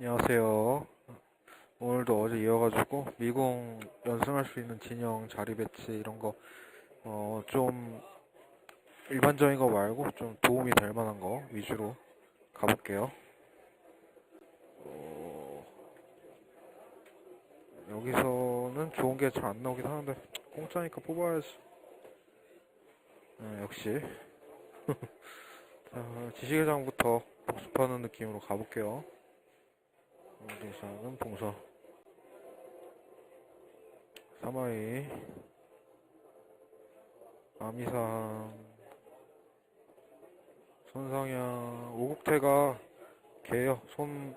안녕하세요. 오늘도 어제 이어가지고 미궁 연승할 수 있는 진영 자리 배치 이런 거, 어, 좀 일반적인 거 말고 좀 도움이 될 만한 거 위주로 가볼게요. 어, 여기서는 좋은 게 잘 안 나오긴 하는데, 공짜니까 뽑아야지. 네, 역시. 자, 지시계장부터 복습하는 느낌으로 가볼게요. 대상은 봉서 사마이 아미상 손상향 오국태가 개요 손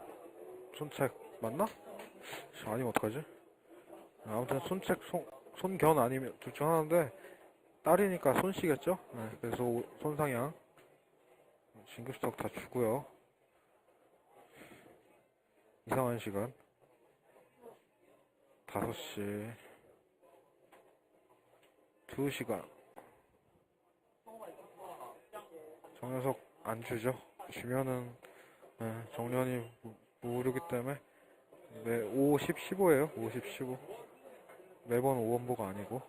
손책 맞나? 씨, 아니면 어떡하지? 아무튼 손책 손 손견 아니면 둘 중 하나인데 딸이니까 손씨겠죠? 네, 그래서 오- 손상향 진급석 다 주고요. 이상한 시간? 5시. 2시간. 정녀석 안 주죠? 주면은 네, 정년이 무- 무료기 때문에 네, 5, 10, 15예요. 5, 10, 15 매번 5원보가 아니고.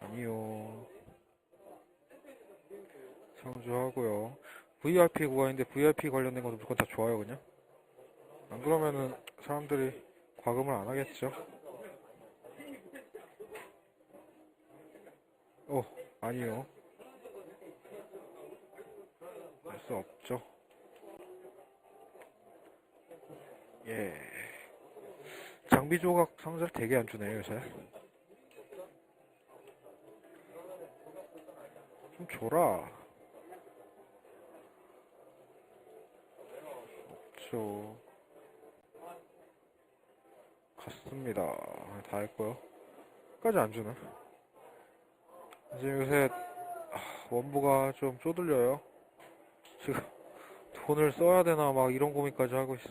아니요. 상주하고요. VIP 구간인데 VIP 관련된 것도 무조건 다 좋아요 그냥 안 그러면은 사람들이 과금을 안 하겠죠. 어, 아니요. 할 수 없죠. 예. 장비 조각 상자를 되게 안 주네요, 요새. 좀 줘라. 없죠. 갔습니다. 다 했고요. 끝까지 안 주네. 이제 요새 아, 원부가 좀 쪼들려요. 지금 돈을 써야 되나 막 이런 고민까지 하고 있어.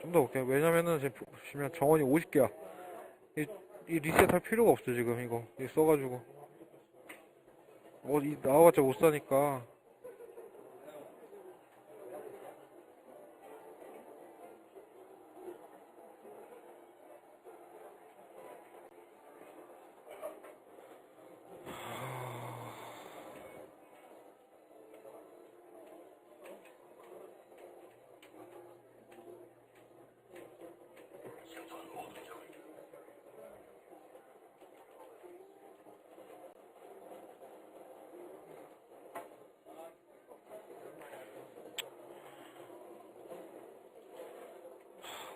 좀더 볼게요. 왜냐면은 지금 보시면 정원이 50개야. 이, 이 리셋 할 필요가 없어 지금 이거. 이거 써가지고. 어, 이 나와봤자 못 사니까.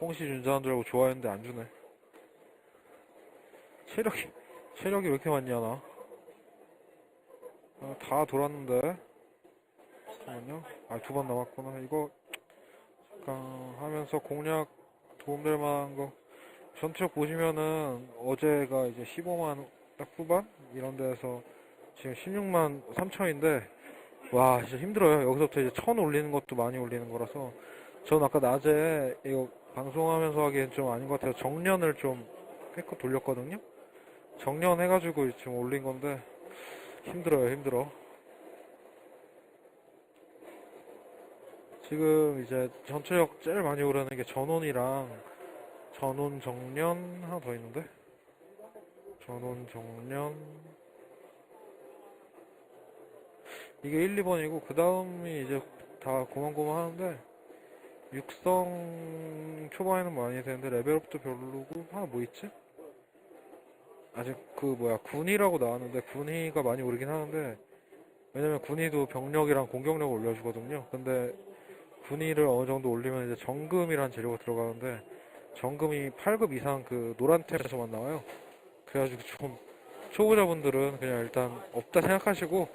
홍시 준 사람 들하고 좋아했는데 안 주네. 체력이, 체력이 왜 이렇게 많냐, 나? 아, 다 돌았는데. 잠깐만요. 아, 두 번 남았구나. 이거, 잠깐 하면서 공략 도움될 만한 거. 전투력 보시면은 어제가 이제 15만 딱 후반? 이런 데에서 지금 16만 3천인데, 와, 진짜 힘들어요. 여기서부터 이제 천 올리는 것도 많이 올리는 거라서. 전 아까 낮에 이거 방송하면서 하기엔 좀 아닌 것 같아서 정년을 좀 깨끗 돌렸거든요. 정년 해가지고 지금 올린 건데 힘들어요, 힘들어. 지금 이제 전체력 제일 많이 오르는 게 전원이랑 전원 정년 하나 더 있는데 전원 정년 이게 1, 2번이고 그 다음이 이제 다 고만고만 하는데 육성 초반에는 많이 되는데 레벨업도 별로고 하나 뭐 있지? 아직 그 뭐야 군의라고 나왔는데 군의가 많이 오르긴 하는데 왜냐면 군의도 병력이랑 공격력을 올려주거든요. 근데 군의를 어느 정도 올리면 이제 정금이란 재료가 들어가는데 정금이 8급 이상 그 노란 탭에서만 나와요. 그래가지고 좀 초보자분들은 그냥 일단 없다 생각하시고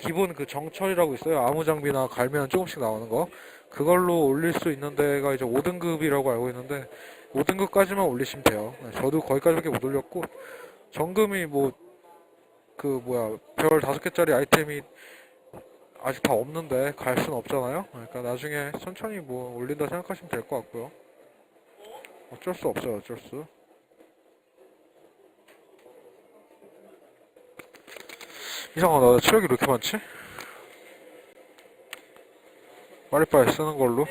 기본 그 정철이라고 있어요. 아무 장비나 갈면 조금씩 나오는 거. 그걸로 올릴 수 있는 데가 이제 5등급이라고 알고 있는데 5등급까지만 올리시면 돼요. 네, 저도 거기까지밖에 못 올렸고 정금이 뭐 그 뭐야 별 다섯 개짜리 아이템이 아직 다 없는데 갈 수는 없잖아요. 그러니까 나중에 천천히 뭐 올린다 생각하시면 될 것 같고요. 어쩔 수 없어요. 어쩔 수. 이상하다. 나 체력이 왜 이렇게 많지? 빨리빨리 쓰는 걸로.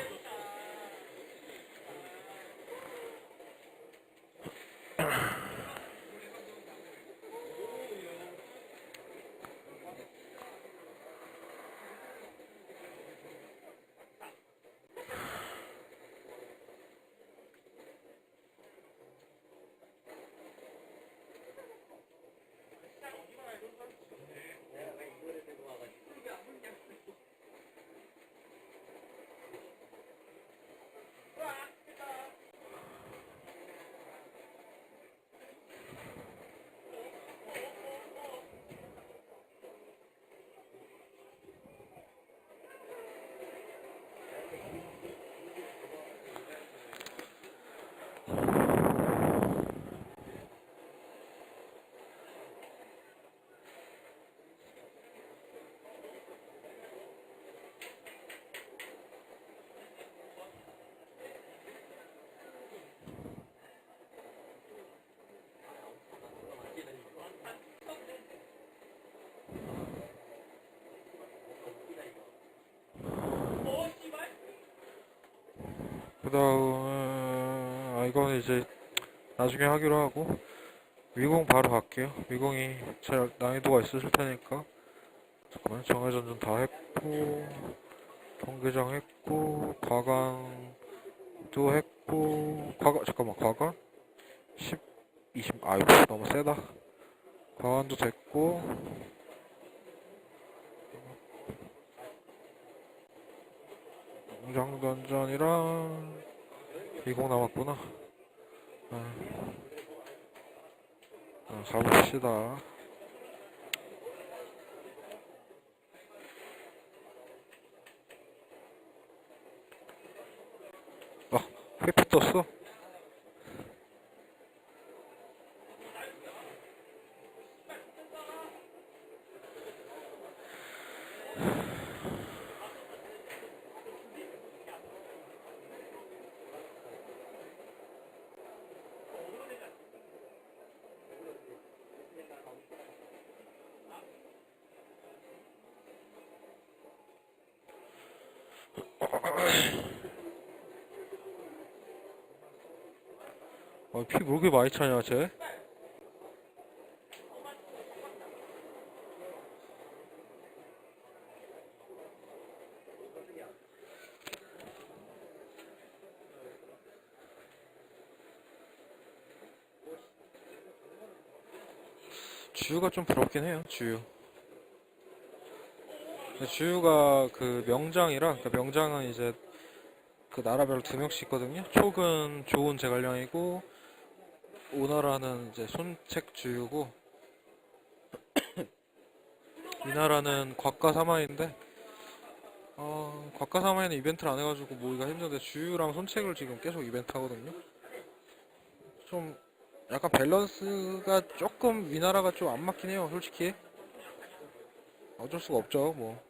그 다음에, 아, 이거는 이제 나중에 하기로 하고, 위공 바로 갈게요. 위공이 제일 난이도가 있으실 테니까. 잠깐만요. 정회전전 다 했고, 경기장 했고, 과강도 했고, 과가, 잠깐만, 과가? 10, 20, 아이고, 너무 세다. 과관도 됐고, 공장 던전이랑 위공 남았구나. 아, 아, 가봅시다. 아, 회피 떴어? 아, 피왜 이렇게 많이 차냐, 쟤? 주유가 좀 부럽긴 해요, 주유. 주유가 그 명장이라, 그 명장은 이제 그 나라별로 두 명씩 있거든요. 촉은 좋은 제갈량이고, 오나라는 이제 손책 주유고, 이 나라는 곽가 사마인데, 어, 곽가 사마에는 이벤트를 안 해가지고 모이가 힘든데, 주유랑 손책을 지금 계속 이벤트 하거든요. 좀, 약간 밸런스가 조금 위나라가 좀 안 맞긴 해요, 솔직히. 어쩔 수가 없죠, 뭐.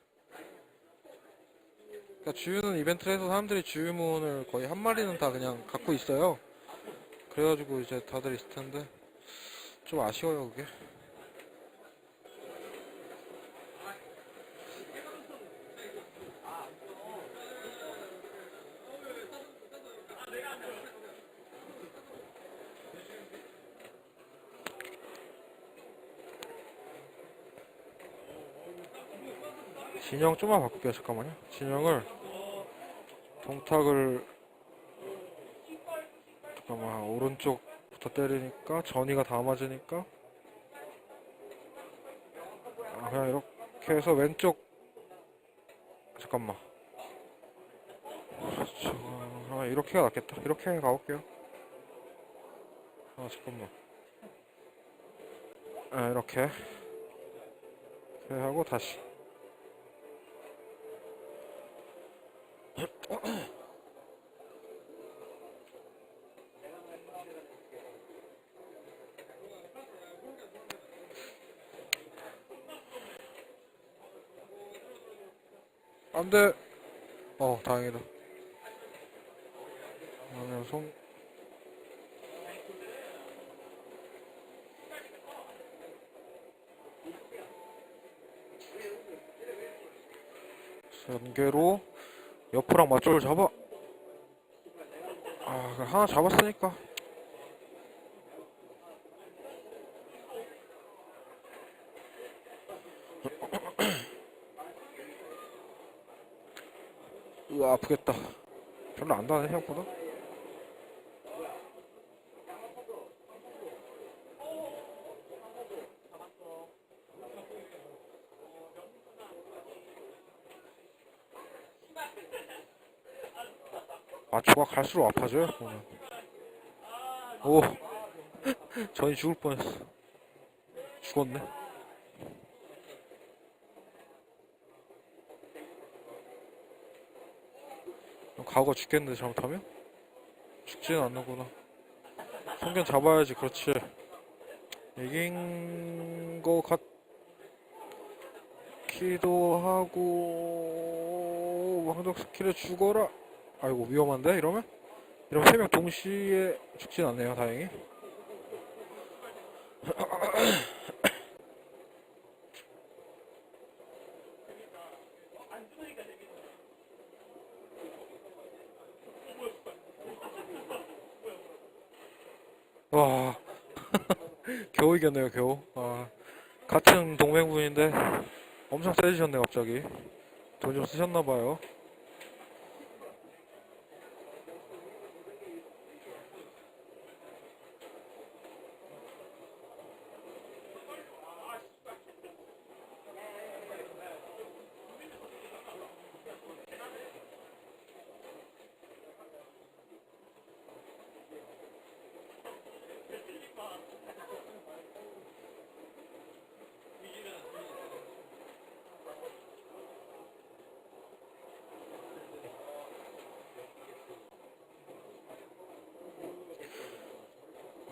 그러니까 주유는 이벤트를 해서 사람들이 주유문을 거의 한 마리는 다 그냥 갖고 있어요. 그래가지고 이제 다들 있을 텐데 좀 아쉬워요 그게. 진영 좀만 바꿀게요 잠깐만요. 진영을 동탁을 잠깐만 오른쪽부터 때리니까 전이가 다 맞으니까 아 그냥 이렇게 해서 왼쪽 잠깐만. 저, 아 이렇게가 낫겠다. 이렇게 가볼게요. 아 잠깐만. 아 이렇게. 이렇게 하고 다시 안돼. 어 다행이다. 그러면 손. 연계로 옆으랑 맞쪽을 잡아. 아 하나 잡았으니까. 으아 아프겠다. 별로 안 다네 생각보다 마초가 갈수록 아파져요? 보면 오. 전이 죽을 뻔했어. 죽었네. 가오가 죽겠는데 잘못하면? 죽지는 않는구나. 성견 잡아야지 그렇지. 이긴 거 같기도 하고 황적 스킬에 죽어라 아이고 위험한데? 이러면? 이러면 세 명 동시에 죽진 않네요 다행히. 와. 겨우 이겼네요 겨우. 아, 같은 동맹분인데 엄청 세지셨네 갑자기. 돈 좀 쓰셨나봐요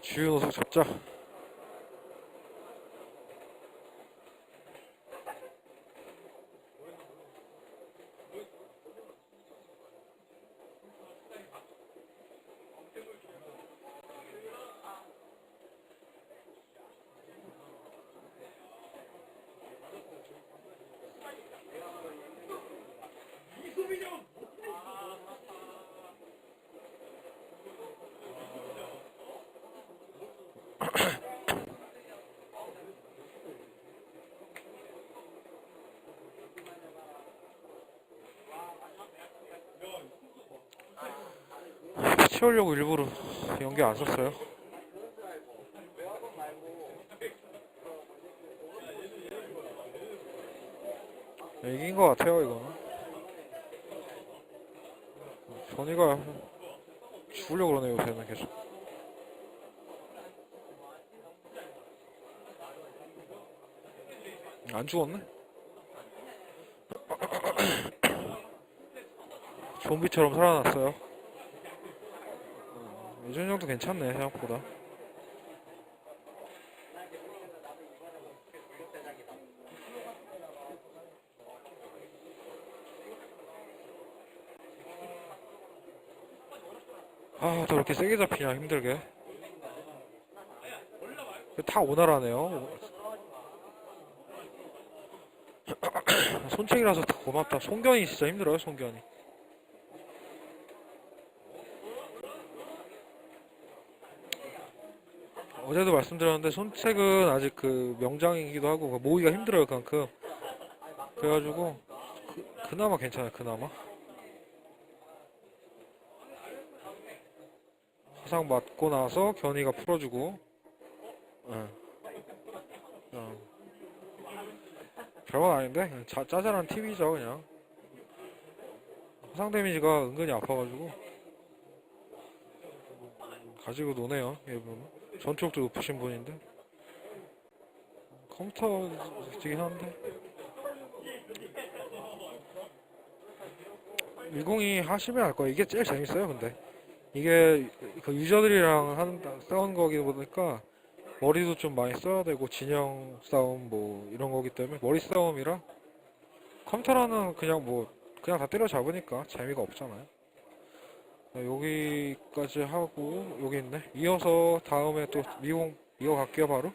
주유 녀석 잡자 치우려고 일부러 연기 안 썼어요? 이긴 것 같아요 이거는. 전이가 죽으려고 그러네요 요새는 계속 안 죽었네? 좀비처럼 살아났어요 이 정도 괜찮네 생각보다 아, 더 이렇게 세게 잡히냐, 힘들게. 다 오나라네요. 손책이라서 다 고맙다. 송견이 진짜 힘들어요, 송견이. 어제도 말씀드렸는데, 손책은 아직 그 명장이기도 하고, 그 모으기가 힘들어요, 그만큼. 그래가지고, 그, 그나마 괜찮아요, 그나마. 화상 맞고 나서 견이가 풀어주고 응. 응. 별건 아닌데? 자, 짜잘한 팁이죠 그냥. 화상 데미지가 은근히 아파가지고. 가지고 노네요 이분. 전투력도 높으신 분인데. 컴퓨터이긴 한데. 102 하시면 알 거예요. 이게 제일 재밌어요 근데. 이게 그 유저들이랑 하는 싸우는 거기 보니까 머리도 좀 많이 써야 되고 진영 싸움 뭐 이런 거기 때문에 머리 싸움이라 컴퓨터라는 그냥 뭐 그냥 다 때려 잡으니까 재미가 없잖아요. 네, 여기까지 하고 여기 있네. 이어서 다음에 또 미용 이어갈게요 바로.